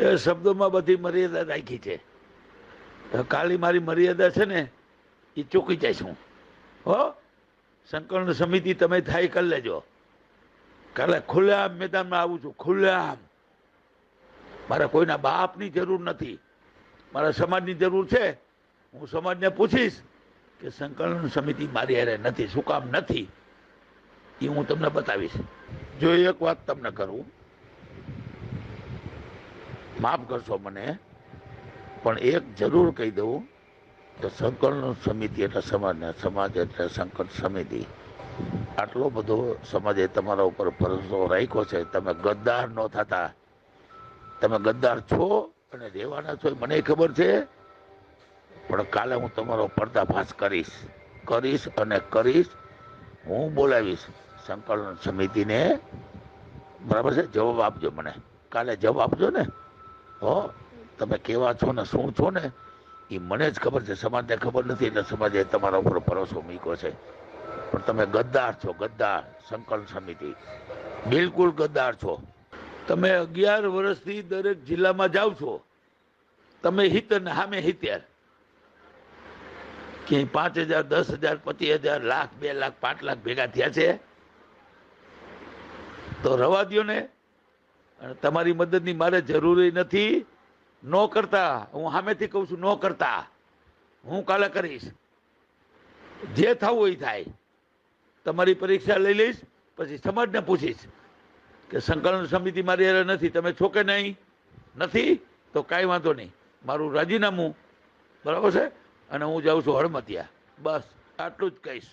એ શબ્દોમાં બધી મર્યાદા રાખી છે. કાલી મારી મર્યાદા છે ને એ ચૂકી જઈશ હું. હો? સંકલન સમિતિ તમે થાય કરી લેજો. કાલે ખુલ્લેઆમ મેદાનમાં આવું છું, ખુલ્લેઆમ. મારે કોઈના બાપની જરૂર નથી. મારા સમાજની જરૂર છે. હું સમાજને પૂછીશ કે સંકલન સમિતિ મારી હારે નથી, શું કામ નથી? એ હું તમને બતાવીશ. જો એક વાત તમને કરું માફ કરશો મને, પણ એક જરૂર કહી દઉં, તો સંકલન સમિતિ એટલે સમાજને, સમાજ એટલે સંકલન સમિતિ. આટલો બધો સમાજે તમારા ઉપર ભરોસો રાખ્યો છે, તમે ગદ્દાર ન થતા. તમે ગદ્દાર છો અને રહેવાના છો મને ખબર છે, પણ કાલે હું તમારો પર્દાફાશ કરીશ. કરીશ અને કરીશ, હું બોલાવીશ સંકલન સમિતિને. બરાબર છે? જવાબ આપજો મને. કાલે જવાબ આપજો ને. હો, તમે કેવા છો ને શું છો ને એ મને જ ખબર છે. સમાજને ખબર નથી એટલે સમાજે તમારા ઉપર ભરોસો મૂક્યો છે. પણ તમે ગદ્દાર છો, ગદ્દાર, સંકલન સમિતિ. બિલકુલ ગદ્દાર છો. તમે અગિયાર વર્ષથી દરેક જિલ્લામાં જાઓ છો. તમે હિત ને સામે હિત્યાર ક્યાંય પાંચ હજાર, દસ હજાર, પચીસ હજાર, લાખ, બે લાખ, પાંચ લાખ ભેગા થયા છે? તો રવા દ્યો ને અને તમારી મદદની મારે જરૂરી નથી. ન કરતા. હું સામેથી કહું છું, ન કરતા. હું કાલે કરીશ. જે થવું એ થાય. તમારી પરીક્ષા લઈ લઈશ, પછી સમાજને પૂછીશ કે સંકલન સમિતિ મારી હારે નથી. તમે છો કે નહીં? નથી? તો કાંઈ વાંધો નહીં. મારું રાજીનામું. બરાબર છે? અને હું જાઉં છું હળમતિયા. બસ, આટલું જ કહીશ.